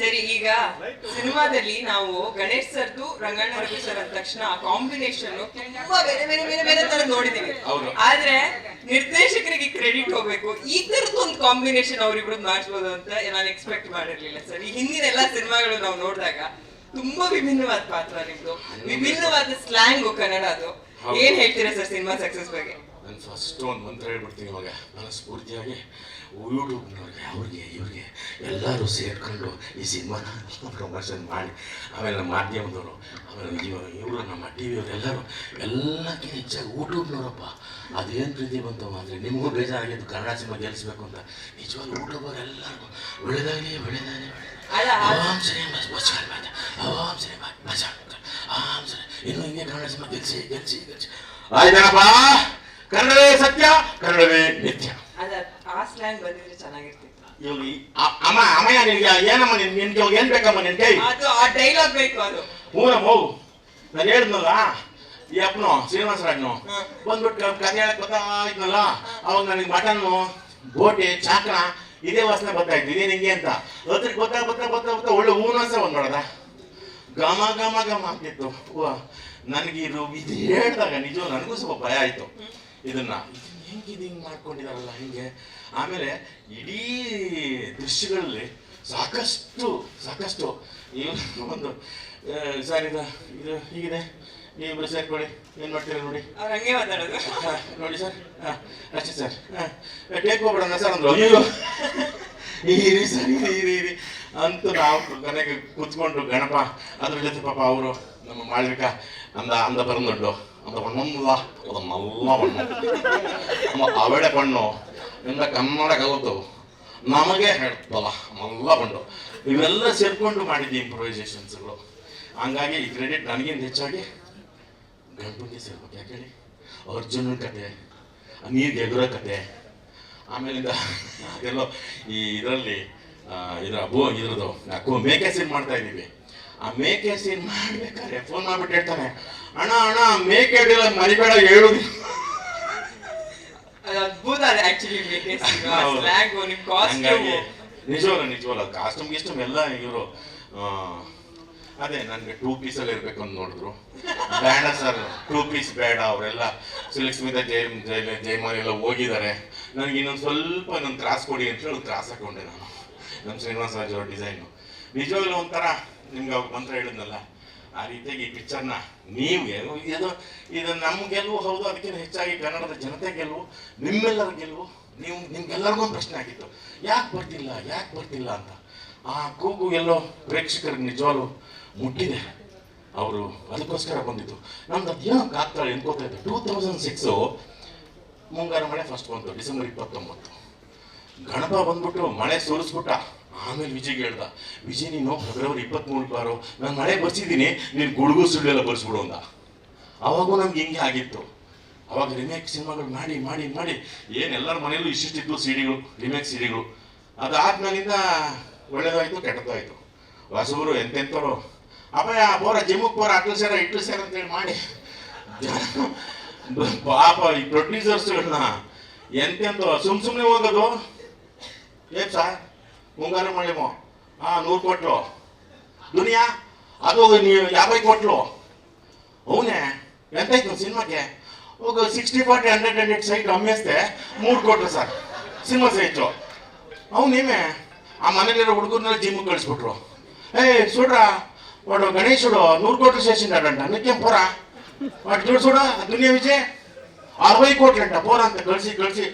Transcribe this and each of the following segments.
ಸರಿ ಈಗ ಸಿನಿಮಾದಲ್ಲಿ ನಾವು ಗಣೇಶ್ ಸರ್ದು ರಂಗಣ್ಣ ರವಿ ಸರ್ ಅಂದ ತಕ್ಷಣ ಆ ಕಾಂಬಿನೇಷನ್ ತುಂಬಾ ಬೇರೆ ಬೇರೆ ಬೇರೆ ಬೇರೆ ತರ ನೋಡಿದೀವಿ. ಆದ್ರೆ ನಿರ್ದೇಶಕರಿಗೆ ಕ್ರೆಡಿಟ್ ಹೋಗ್ಬೇಕು. ಈ ತರದ್ದು ಒಂದು ಕಾಂಬಿನೇಷನ್ ಅವ್ರಿಬ್ರು ಮಾಡಿಸ್ಬೋದು ಅಂತ ನಾನು ಎಕ್ಸ್ಪೆಕ್ಟ್ ಮಾಡಿರ್ಲಿಲ್ಲ ಸರ್. ಈ ಹಿಂದಿನ ಎಲ್ಲಾ ಸಿನಿಮಾಗಳು ನಾವು ನೋಡಿದಾಗ ತುಂಬಾ ವಿಭಿನ್ನವಾದ ಪಾತ್ರ ನಿಮ್ದು. ವಿಭಿನ್ನವಾದ ಸ್ಲ್ಯಾಂಗ್ ಕನ್ನಡ ಅದು. ಏನ್ ಹೇಳ್ತೀರಾ ಸರ್ ಸಿನಿಮಾ ಸಕ್ಸಸ್ ಬಗ್ಗೆ? ನಾನು ಫಸ್ಟ್ ಒಂದು ಮಂತ್ರ ಹೇಳ್ಬಿಡ್ತೀನಿ ಇವಾಗ. ಮನಸ್ಫೂರ್ತಿಯಾಗಿ ಯೂಟ್ಯೂಬ್ನವ್ರಿಗೆ ಅವ್ರಿಗೆ ಇವ್ರಿಗೆ ಎಲ್ಲರೂ ಸೇರ್ಕೊಂಡು ಈ ಸಿನಿಮಾನ ಪ್ರಮೋಷನ್ ಮಾಡಿ ಆಮೇಲೆ ನಮ್ಮ ಮಾಧ್ಯಮದವರು ಆಮೇಲೆ ಇವರು ನಮ್ಮ ಟಿ ವಿಯವರು ಎಲ್ಲರೂ ಎಲ್ಲಕ್ಕಿಂತ ಹೆಚ್ಚಾಗಿ ಯೂಟ್ಯೂಬ್ನವರಪ್ಪ ಅದೇನು ಪ್ರೀತಿ ಬಂತು ಅಂದರೆ ನಿಮಗೂ ಬೇಜಾರಾಗಿದ್ದು ಕನ್ನಡ ಸಿನಿಮಾ ಗೆಲ್ಲಿಸ್ಬೇಕು ಅಂತ. ನಿಜವಾಗ್ಲೂ ಯೂಟ್ಯೂಬರ್ ಎಲ್ಲರಿಗೂ ಒಳ್ಳೆದಾಗಲಿ ಒಳ್ಳೆದಾಗಲಿ ಅಲ್ಲ, ಆ- ಆರಾಮ್ ಸರಿ ಬಸ್ ಬಸ್ ಬಾಯ್ ಆರಾಮ್ ಸರಿ. ಇನ್ನು ಹಿಂಗೆ ಕನ್ನಡ ಸಿನಿಮಾ ಗೆಲ್ಸಿ ಗೆಲ್ಸಿ ಗೆಲ್ಸಿ. ಆಯ್ತನಪ್ಪ? ಕನ್ನಡವೇ ಸತ್ಯ ಕನ್ನಡವೇ ನಿತ್ಯ ಅದ ಆ ಸ್ಲ್ಯಾಂಗ್ ಬಂದಿದ್ರೆ ಚೆನ್ನಾಗಿರ್ತಿತ್ತು. ಇವಾಗ ಅಮ್ಮ ಅಮ್ಮಯ್ಯ ನಿನ್ಗೆ ಏನಮ್ಮ ನಿನ್ ನಿನ್ಗೆ ಇವಾಗ ಏನ್ ಬೇಕಮ್ಮ ನಿನ್ ಕೈ ಅದು ಆ ಡೈಲಾಗ್ ಬೇಕು ಅದು. ಹೂನಮ್ಮ ಹೋಗು ನಾನು ಹೇಳಿದ್ನಲ್ಲ ಈ ಅಪ್ಪನು ಶ್ರೀನಿವಾಸ ಬಂದ್ಬಿಟ್ಟು ಕಥೆ ಹೇಳಕ್ ಇದ್ನಲ್ಲ ಅವಾಗ ನನಗೆ ಮಟನ್ನು ಬೋಟಿ ಚಾಕಣ ಇದೇ ವಾಸನೆ ಬರ್ತಾ ಇದ್ದೀನಿ ಇದೇ ನಿಂಗೆ ಅಂತ. ಅದ್ರಿಗೆ ಗೊತ್ತಾ ಬರ್ತಾ ಬರ್ತಾ ಬರ್ತಾ ಒಳ್ಳೆ ಹೂವನಸ ಒಂದ್ ನೋಡದ. ಗಮ ಗಮ ಘಮ ಆಗ್ತಿತ್ತು. ನನಗೆ ಇದು ಇದು ಹೇಳಿದಾಗ ನಿಜ ನನಗೂ ಸ್ವಲ್ಪ ಭಯ ಆಯ್ತು. ಇದನ್ನ. ಹೆಂಗಿದೆ ಹೆಂಗೆ ಇದು ಹಿಂಗೆ? ಮಾಡ್ಕೊಂಡಿದಾರಲ್ಲ ಹಿಂಗೆ ಆಮೇಲೆ ಇಡೀ ದೃಶ್ಯಗಳಲ್ಲಿ ಸಾಕಷ್ಟು ಸಾಕಷ್ಟು. ಇವ್ರು ಒಂದು ಸರ್ ಇದು ಇದು ಹೀಗಿದೆ. ನೀವಿಬ್ರು ಸೇರ್ಕೊಳ್ಳಿ. ಏನು ಮಾಡ್ತೀರಾ ನೋಡಿ? ಅವ್ರು ಹಂಗೆ ಮಾತಾಡೋದು. ಹಾ, ನೋಡಿ ಸರ್. ಹಾಂ ಅಷ್ಟೇ ಸರ್. ಟೇಕ್ ಹೋಗ್ಬಿಡೋಣ ಸರ್ ಅಂದ್ರು. ಅಯ್ಯೋ. ಇರಿ ಸರ್ ಇರಿ ಇರಿ ಇರಿ ಅಂತೂ ನಾವು ಕೊನೆಗೆ ಕೂತ್ಕೊಂಡು ಗಣಪ ಅದ್ರ ಜೊತೆ ಪಾಪ ಅವರು ನಮ್ಮ ಮಾಡ್ಲಿಕ್ಕ ಅಂದ ಅಂದ ಬರಂದುಂಟು ಅಂದ ಬಣ್ಣಲ್ಲ ಅದು ಮಲ್ಲ ಬಣ್ಣ ನಮ್ಮ ಅವಳೆ ಬಣ್ಣು ಇಂದ ಕನ್ನಡ ಕಲಿತು ನಮಗೆ ಹೇಳ್ತಲ್ಲ ಮಲ್ಲ ಬಣ್ಣು ಇವೆಲ್ಲ ಸೇರ್ಕೊಂಡು ಮಾಡಿದ್ದೆ ಇಂಪ್ರೊವೈಸೇಷನ್ಸ್ಗಳು ಹಂಗಾಗಿ ಈ ಕ್ರೆಡಿಟ್ ನನಗಿಂತ ಹೆಚ್ಚಾಗಿ ಗಣಪತಿ ಸೇರ್ಬೇಕು ಯಾಕೆ ಹೇಳಿ ಅರ್ಜುನನ ಕತೆ ನೀರಿಗೆ ಎದುರ ಕತೆ ಆಮೇಲಿಂದ ಅದೆಲ್ಲೋ ಈ ಇದರಲ್ಲಿ ಇದರ ಅಬೋ ಇದ್ರದ್ದು ಮೇಕೆ ಸೀನ್ ಮಾಡ್ತಾ ಇದ್ದೀವಿ ಆ ಮೇಕೆ ಸೀನ್ ಮಾಡ್ಬೇಕಾದ್ರೆ ಫೋನ್ ಮಾಡ್ಬಿಟ್ಟು ಹೇಳ್ತಾನೆ ಅಣ್ಣ ಅಣ್ಣ ಮೇಕೆ ಅಡಿಲ್ಲ ಮರಿಬೇಡ ಹೇಳುದು ಅದು ಅದ್ಭುತ ಅದು ಆಕ್ಚುಲಿ ಹೌದು. ಸ್ಲ್ಯಾಂಗ್ ನಿಮ್ ಕಾಸ್ಟ್ಯೂಮ್ ನಿಜವಲ್ಲ ನಿಜವಲ್ಲ ಕಾಸ್ಟ್ಯೂಮ್ ಗಿಸ್ಟಮ್ ಎಲ್ಲ ಇವರು ಅದೇ ನನಗೆ ಟೂ ಪೀಸಲ್ಲಿ ಇರ್ಬೇಕು ಅಂತ ನೋಡಿದ್ರು. ಬೇಡ ಸರ್ ಟೂ ಪೀಸ್ ಬೇಡ ಅವರೆಲ್ಲ ಸಿಲ್ಕ್ ಸ್ಮಿತ ಜೈ ಜೈ ಜೈಮಾನ್ ಎಲ್ಲ ಹೋಗಿದ್ದಾರೆ. ನನಗೆ ಇನ್ನೊಂದು ಸ್ವಲ್ಪ ಇನ್ನೊಂದು ಕ್ರಾಸ್ ಕೊಡಿ ಅಂತ ಹೇಳಿ ಕ್ರಾಸ್ ಹಾಕೊಂಡೆ ನಾನು. ನಮ್ಮ ಶ್ರೀನಿವಾಸ ಡಿಸೈನು ನಿಜವಾಗ್ಲೂ ಒಂಥರ ನಿಮ್ಗೆ ಅವಾಗ ಮಂತ್ರ ಹೇಳಿದ್ನಲ್ಲ, ಆ ರೀತಿಯಾಗಿ ಈ ಪಿಕ್ಚರ್ನ ನೀವು ಇದು ಇದು ನಮ್ಮ ಗೆಲುವು ಹೌದು, ಅದಕ್ಕಿಂತ ಹೆಚ್ಚಾಗಿ ಕನ್ನಡದ ಜನತೆ ಗೆಲುವು ನಿಮ್ಮೆಲ್ಲರ ಗೆಲುವು ನೀವು, ನಿಮ್ಗೆಲ್ಲರಿಗೂ ಪ್ರಶ್ನೆ ಆಗಿತ್ತು. ಯಾಕೆ ಬರ್ತಿಲ್ಲ ಯಾಕೆ ಬರ್ತಿಲ್ಲ ಅಂತ. ಆ ಕೂಗು ಎಲ್ಲೋ ಪ್ರೇಕ್ಷಕರಿಗೆ ನಿಜವಾಗ್ಲೂ ಮುಟ್ಟಿದೆ. ಅವರು ಅದಕ್ಕೋಸ್ಕರ ಬಂದಿತ್ತು ನಮ್ದು ಅದೇನೋ ಕಾಕ್ತಾಳೆ ಎನ್ಕೋತಾ ಇತ್ತು ಟೂ ತೌಸಂಡ್ ಸಿಕ್ಸು ಮುಂಗಾರು ಮಳೆ ಫಸ್ಟ್ ಬಂತು, ಡಿಸೆಂಬರ್ ಇಪ್ಪತ್ತೊಂಬತ್ತು. ಗಣಪ ಬಂದ್ಬಿಟ್ಟು ಮಳೆ ಸುರಿಸ್ಬಿಟ್ಟ. ಆಮೇಲೆ ವಿಜಯ್ ಹೇಳ್ದ, ವಿಜಯ್, ನೀನು ಫೆಬ್ರವರಿ ಇಪ್ಪತ್ತ್ಮೂರು ಬಾರು. ನಾನು ಮಳೆ ಬರ್ಸಿದ್ದೀನಿ. ನೀನು ಗುಡುಗು ಸುಳ್ಳೆಲ್ಲ ಬರ್ಸ್ಬಿಡು ಅಂತ. ಅವಾಗೂ ನಮ್ಗೆ ಹಿಂಗೆ ಆಗಿತ್ತು. ಅವಾಗ ರಿಮೇಕ್ ಸಿನಿಮಾಗಳು ಮಾಡಿ ಮಾಡಿ ಮಾಡಿ ಏನು ಎಲ್ಲರ ಮನೆಯಲ್ಲೂ ಇಷ್ಟಿಷ್ಟಿತ್ತು ಸಿಡಿಗಳು ರಿಮೇಕ್ ಸಿಡಿಗಳು ಅದಾದ್ಮೇಲಿಂದ ಒಳ್ಳೇದಾಯ್ತು, ಕೆಟ್ಟದಾಯ್ತು. ಹೊಸಬರು ಎಂತೆಂಥವ್ರು. ಅಪ್ಪಯ್ಯ ಬೋರ ಜಿಮ್ಮಕ್ಕೆ ಬೋರ, ಅಟ್ಲು ಸೇರ, ಇಟ್ಲು ಸೇರ ಅಂತೇಳಿ ಮಾಡಿ. ಪಾಪ ಈ ಪ್ರೊಡ್ಯೂಸರ್ಸ್ಗಳನ್ನ ಎಂತೆಂತ ಸುಮ್ ಸುಮ್ಮನೆ ಹೋಗೋದು ಏನ್ ಸರ್ ಮುಂಗಾರು ಮಾಡ್ಯವ ಹಾ, ನೂರು ಕೋಟ್ರು ದುನಿಯಾ, ಅದು ನೀವು ಯಾಭೈ ಕೋಟಳು ಅವನೇ ಎಂತಾಯ್ತು ಸಿನಿಮಾಗೆ ಹೋಗೋ sixty forty hundred hundred site ಒಮ್ಮೆಸೇದೆ ಮೂರು ಕೋಟ್ರು ಸರ್ ಸಿನಿಮಾ ಸೈಟು. ಅವನು ನಿಮೇ ಆ ಮನೇಲಿರೋ ಹುಡುಗರ್ನೆಲ್ಲ ಜಿಮ್ಮು ಕಳಿಸ್ಕೊಟ್ರು ಏಯ್, ಸುಡ್ರಾ? ಒಡು ಗಣೇಶಡು ನೂರು ಕೋಟ್ರಿ ಶೇಷನ್ ಅಡಂಟ ಅದಕ್ಕೆ ಪೋರ? ಒಟ್ಟು ದೂರು ಸುಡಾ, ದುನಿಯಾ ವಿಜಯ್? ಅರವೈ ಕೋಟಿ ಅಂಟ ಪೋರ ಅಂತ ಕಳಿಸಿ ಕಳಿಸಿ.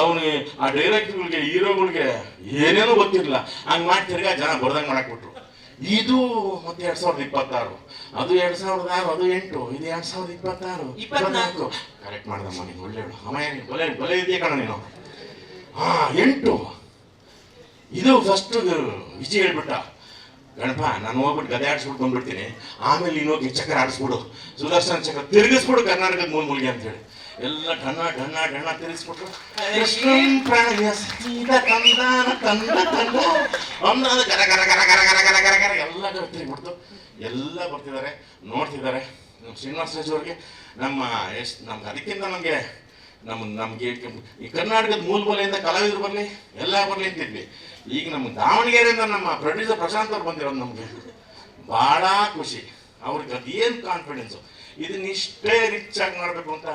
ಅವನು ಆ ಡೈರೆಕ್ಟರ್ಗಳಿಗೆ ಹೀರೋಗಳಿಗೆ ಏನೇನೋ ಗೊತ್ತಿರಲಿಲ್ಲ. ಹಂಗೆ ಮಾಡಿ ತಿರ್ಗಾ ಜನ ಬರ್ದಂಗೆ ಮಾಡಾಕ್ಬಿಟ್ರು ಇದು ಮತ್ತೆ ಎರಡ್ ಸಾವಿರದ ಇಪ್ಪತ್ತಾರು. ಅದು ಎರಡ್ ಸಾವಿರದ ಆರು ಅದು ಎಂಟು ಇದು ಎರಡ್ ಸಾವಿರದ ಇಪ್ಪತ್ತಾರು. ಇಪ್ಪತ್ನಾಲ್ಕು. ಕರೆಕ್ಟ್ ಮಾಡ್ದಮ್ಮ ನೀನು ಒಳ್ಳೆ ಅಮ್ಮಯ್ಯ ನೀನು ಬಲೆ ಬಲೆ ಇದೆಯಾ ಕಣ ನೀನು? ಹಾ ಎಂಟು. ಇದು ಫಸ್ಟ್ ವಿಜಯ್ ಹೇಳ್ಬಿಟ್ಟ. ಗಣಪ ನಾನು ಹೋಗ್ಬಿಟ್ಟು ಗದೆ ಆಡಿಸ್ಬಿಟ್ಟು ಬಂದ್ಬಿಡ್ತೀನಿ. ಆಮೇಲೆ ನೀನು ಹೋಗಿ ಚಕ್ರ ಆಡಿಸ್ಬಿಡು. ಸುದರ್ಶನ್ ಚಕ್ರ ತಿರುಗಿಸ್ಬಿಡು ಕರ್ನಾಟಕದ ಮೂಲ ಮೂಲಿಗೆ ಅಂತೇಳಿ ಎಲ್ಲ ಢಣ್ಣ ಢಣ್ಣ ಢಣ್ಣ ತಿರುಗಿಸ್ಬಿಟ್ರು ಕೃಷ್ಣ ಪ್ರಾಣಿಯ ಸೀದ ತಂದಾನ ತಂದ ತಂದ ಅಂದ್ರೆ ಅದು ಗರ ಗರ ಗರ ಗರ ಗರ ಗರ ಗರ ಗರ ಎಲ್ಲ ತಿರುಗಿಬಿಡ್ತು ಎಲ್ಲ ಬರ್ತಿದ್ದಾರೆ ನೋಡ್ತಿದ್ದಾರೆ. ನಮ್ಮ ಶ್ರೀನಿವಾಸ ರಾಜ್ ಅವ್ರಿಗೆ ನಮ್ಮ ಎಷ್ಟು ನಮ್ಗೆ ಅದಕ್ಕಿಂತ ನಮಗೆ ನಮ್ಮ ನಮ್ಗೆ ಈ ಕರ್ನಾಟಕದ ಮೂಲ ಬಲೆಯಿಂದ ಕಲಾವಿದರು ಬರಲಿ ಎಲ್ಲ ಬರಲಿ ಅಂತಿದ್ವಿ. ಈಗ ನಮ್ಮ ದಾವಣಗೆರೆಯಿಂದ ನಮ್ಮ ಪ್ರೊಡ್ಯೂಸರ್ ಪ್ರಶಾಂತ್ ಅವ್ರು ಬಂದಿರೋದು ನಮಗೆ. ಭಾಳ ಖುಷಿ. ಅವ್ರಿಗೆ ಅದೇನು ಕಾನ್ಫಿಡೆನ್ಸು ಇದನ್ನ ಇಷ್ಟೇ ರಿಚ್ ಆಗಿ ಮಾಡಬೇಕು ಅಂತ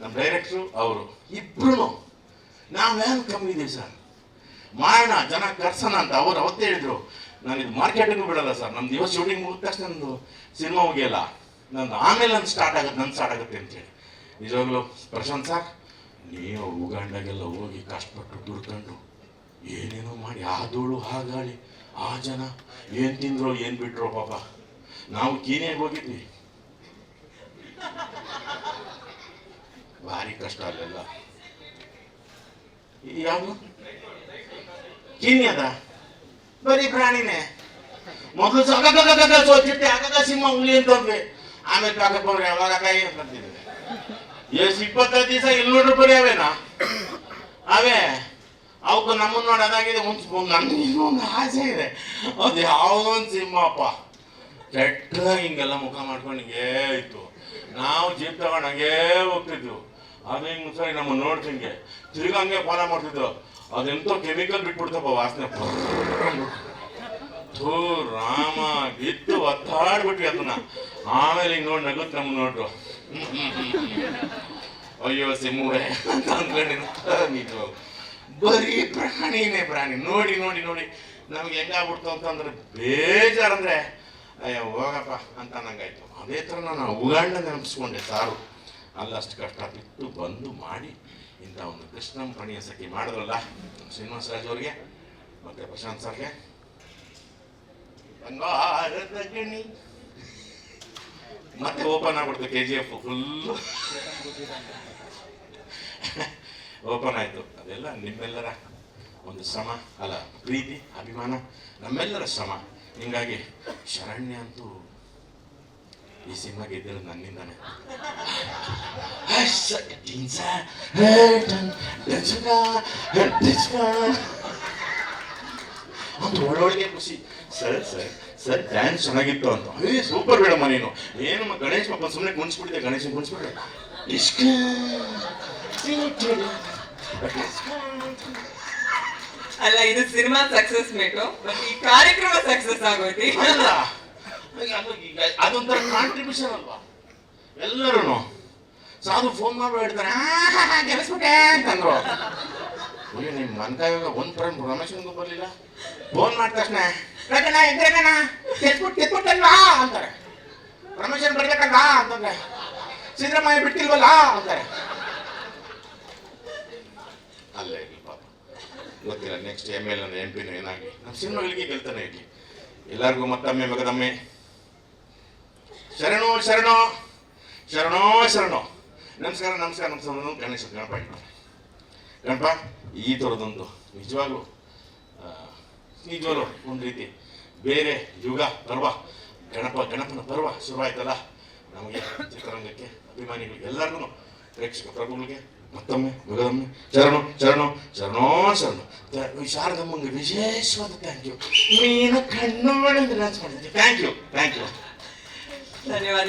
ನಮ್ಮ ಡೈರೆಕ್ಟ್ರು ಅವರು. ಇಬ್ರು ಏನು ಕಮ್ಮಿ ಇದೀವಿ ಸರ್? ಮಾಡೋಣ ಜನ ಕರ್ಸೋಣ ಅಂತ ಅವ್ರು ಅವತ್ತೇ ಹೇಳಿದ್ರು. ನಾನು ಇದು ಮಾರ್ಕೆಟಿಂಗು ಬಿಡಲ್ಲ ಸರ್. ನಮ್ದು ಇವತ್ತು ಶೂಟಿಂಗ್ ಮುಗಿದ ತಕ್ಷಣ ನಂದು ಸಿನಿಮಾ ಹೋಗಿಲ್ಲ ನಂದು ಆಮೇಲೆ ನಂದು ಸ್ಟಾರ್ಟ್ ಆಗುತ್ತೆ, ನಂದು ಸ್ಟಾರ್ಟ್ ಆಗುತ್ತೆ ಅಂತೇಳಿ ನಿಜವಾಗ್ಲೂ ಪ್ರಶಾಂತ್ ಸರ್, ನೀವು ಉಗಾಂಡಾಗೆಲ್ಲ ಹೋಗಿ ಕಷ್ಟಪಟ್ಟು ದುಡ್ಕೊಂಡು ಏನೇನೋ ಮಾಡಿ, ಆ ಧೂಳು, ಆ ಗಾಳಿ, ಆ ಜನ, ಏನು ತಿಂದ್ರು, ಏನು ಬಿಟ್ಟರು ಪಾಪ. ನಾವು ಕೀನೇಗೆ ಹೋಗಿದ್ವಿ. ಭಾರಿ ಕಷ್ಟ ಅಲ್ಲೆಲ್ಲ. ಯಾವುದು? ಕೀನ್ಯಾದ ಬರೀ ಪ್ರಾಣಿನೇ. ಮೊದಲು ಸೋಚಿಟ್ಟೆ ಆಗದ ಸಿಂಹ ಹುಲಿ ಅಂತಂದ್ವಿ ಆಮೇಲೆ ಕಾಕಪ್ಪ ಯಾವಾಗ ಕಾಯಿ ಅಂತಂತಿದ್ವಿ ಎಸ್ ಇಪ್ಪತ್ತೈದು ದಿವಸ ನೋಡ್ರಿ ಬರೀ ಅವೇನಾ? ಅವೇ ಅವಕ್ಕೆ ನಮ್ಮನ್ನ ನೋಡಿ ಅದಾಗಿದೆ ಒಂದು ನನ್ಗೆ ಇನ್ನೊಂದು ಆಸೆ ಇದೆ. ಅದು ಯಾವುದೋ ಒಂದು ಸಿಂಹಪ್ಪ. ಕೆಟ್ಟದಾಗ ಹಿಂಗೆಲ್ಲ ಮುಖ ಮಾಡ್ಕೊಂಡು ಹಿಂಗೇ ಇತ್ತು. ನಾವು ಜೀಪ್ ತಗೊಂಡು ಹಂಗೇ ಹೋಗ್ತಿದ್ವು. ಅದು ಹಿಂಗೆ ಸರಿ ನಮ್ಮ ನೋಡ್ತಿಂಗೆ ತಿರ್ಗಿ ಹಂಗೆ ಫಾಲೋ ಮಾಡ್ತಿದ್ರು. ಅದೆಂತೋ ಕೆಮಿಕಲ್ ಬಿಟ್ಬಿಡ್ತಪ್ಪ ವಾಸನೆ. ಥೂ ರಾಮ, ಬಿದ್ದು ಒತ್ತಾಡ್ಬಿಟ್ವಿ ಅದನ್ನ. ಆಮೇಲೆ ಹಿಂಗೆ ನೋಡಿ ನಗುತ್ ನಮ್ಮ ನೋಡ್ರು. ಅಯ್ಯೋ ಸಿಮ್ಮುವೆ ಅಂತ ಅಂದ್ಕೊಂಡಿನ ಬರೀ ಪ್ರಾಣಿನೇ ಪ್ರಾಣಿ. ನೋಡಿ ನೋಡಿ ನೋಡಿ. ನಮ್ಗೆ ಹೆಂಗಾಗ್ಬಿಡ್ತು ಅಂತಂದ್ರೆ ಬೇಜಾರಂದ್ರೆ ಅಯ್ಯೋ ಹೋಗಪ್ಪ ಅಂತ ನಂಗಾಯ್ತು ಅದೇ ಥರ ನಾನು ಉಗಾಂಡ ನೆನಪಿಸ್ಕೊಂಡೆ ಸಾರು. ಅಲ್ಲಷ್ಟು ಕಷ್ಟ ಬಿಟ್ಟು ಬಂದು ಮಾಡಿ ಇಂಥ ಒಂದು ಕೃಷ್ಣಂ ಪಣಿಯ ಸಖಿ ಮಾಡಿದ್ರಲ್ಲ, ಶ್ರೀನಿವಾಸ ರಾಜ್ ಅವರಿಗೆ, ಮತ್ತೆ ಪ್ರಶಾಂತ್ ಸರ್ಗೆ. ಗಣಿ. ಮತ್ತೆ ಓಪನ್ ಆಗ್ಬಿಡ್ತು K G F full open ಆಯ್ತು. ಅದೆಲ್ಲ ನಿಮ್ಮೆಲ್ಲರ ಒಂದು ಶ್ರಮ, ಅಲ್ಲ, ಪ್ರೀತಿ, ಅಭಿಮಾನ, ನಮ್ಮೆಲ್ಲರ ಶ್ರಮ. ಹಿಂಗಾಗಿ ಶರಣ್ಯ ಅಂತೂ ಈ ಸಿನಿಮಾ ಗೆದ್ದಿರೋದು ನನ್ನಿಂದಾನೆ. ಅಂತ ಒಳ್ಳೊಳಗೆ ಖುಷಿ ಸರ್ ಸರ್ ಸರ್ ಡ್ಯಾನ್ಸ್ ಚೆನ್ನಾಗಿತ್ತು ಅಂತ. ಏ ಸೂಪರ್ ಬೇಡಮ್ಮ ನೀನು. ಏನು ಗಣೇಶ್ ಪಾಪ ಸುಮ್ಮನೆ ಕುಣಿಸ್ಬಿಟ್ಟಿದೆ ಗಣೇಶ್ ಕುಣಿಸ್ಬಿಟ್ಟೆ ಇಷ್ಟ ಅಲ್ಲ ಇದು ಸಿನಿಮಾ ಸಕ್ಸಸ್ ಮೇಟು. ಬಟ್ ಈ ಕಾರ್ಯಕ್ರಮ ಸಕ್ಸಸ್ ಆಗೋಯ್ತು ಅದು ಅದೊಂಥರ ಕಾಂಟ್ರಿಬ್ಯೂಷನ್ ಅಲ್ವಾ? ಎಲ್ಲರೂ ಸಾಧು ಫೋನ್ ಮಾಡಿ ಹೇಳ್ತಾರೆ ಗೆಲ್ಲಿಸ್ಬಿಟ್ಟೆ ಅಂತಂದ್ರು. ಅಯ್ಯೋ ನಿಮ್ಮ ಮನ್ಕಾಗ ಒಂದು ಫ್ರೆಂಡ್ ರಮೇಶನ್ಗೂ ಬರಲಿಲ್ಲ. ಫೋನ್ ಮಾಡಿದ ತಕ್ಷಣ ಕಟ್ಟಣ ಎದ್ರಗಣ ಕೆತ್ಬಿಟ್ಟು ಕೆತ್ಬಿಟ್ಟಲ್ವಾ ಅಂತಾರೆ. ರಮೇಶನ್ ಬರ್ಬೇಕಲ್ವಾ ಅಂತಂದ್ರೆ, ಸಿದ್ದರಾಮಯ್ಯ ಬಿಟ್ಟಿಲ್ವಲ್ಲ? ಅಂತಾರೆ. ಅಲ್ಲೇ ಇರಲಿ ಪಾಪ. ಗೊತ್ತಿಲ್ಲ ನೆಕ್ಸ್ಟ್ ಎಂ ಎಲ್ ಎಂ ಪಿನೂ ಏನಾಗಲಿ. ನಮ್ಮ ಸಿನಿಮಾಗಳಿಗೆ ಗೆಲ್ತಾನೆ ಇರಲಿ. ಎಲ್ಲರಿಗೂ ಮತ್ತೊಮ್ಮೆ, ಮಗದೊಮ್ಮೆ. ಶರಣು, ಶರಣೋ. ಶರಣೋ ಶರಣೋ. ನಮಸ್ಕಾರ ನಮಸ್ಕಾರ ನಮಸ್ಕಾರ ಗಣೇಶ, ಗಣಪ. ಗಣಪ, ಈ ಥರದೊಂದು ನಿಜವಾಗ್ಲೂ ನಿಜವಾಗ್ಲು ಒಂದು ರೀತಿ ಬೇರೆ ಯುಗ ಪರ್ವ, ಗಣಪ, ಗಣಪನ ಪರ್ವ ಶುರುವಾಯ್ತಲ್ಲ? ನಮಗೆ ಚಿತ್ರರಂಗಕ್ಕೆ ಅಭಿಮಾನಿಗಳಿಗೆ ಎಲ್ಲರಿಗೂ ಪ್ರೇಕ್ಷಕ ಪ್ರಭುಗಳಿಗೆ, ಮತ್ತೊಮ್ಮೆ ಮಗದೊಮ್ಮೆ ಶರಣು ಶರಣು, ಶರಣೋ, ಶರಣು. ಶಾರದಮ್ಮಂಗೆ ವಿಶೇಷವಾದ ಥ್ಯಾಂಕ್ ಯು ಮೀನು ಕಣ್ಣು ಥ್ಯಾಂಕ್ ಯು ಥ್ಯಾಂಕ್ ಯು 네, 다녀와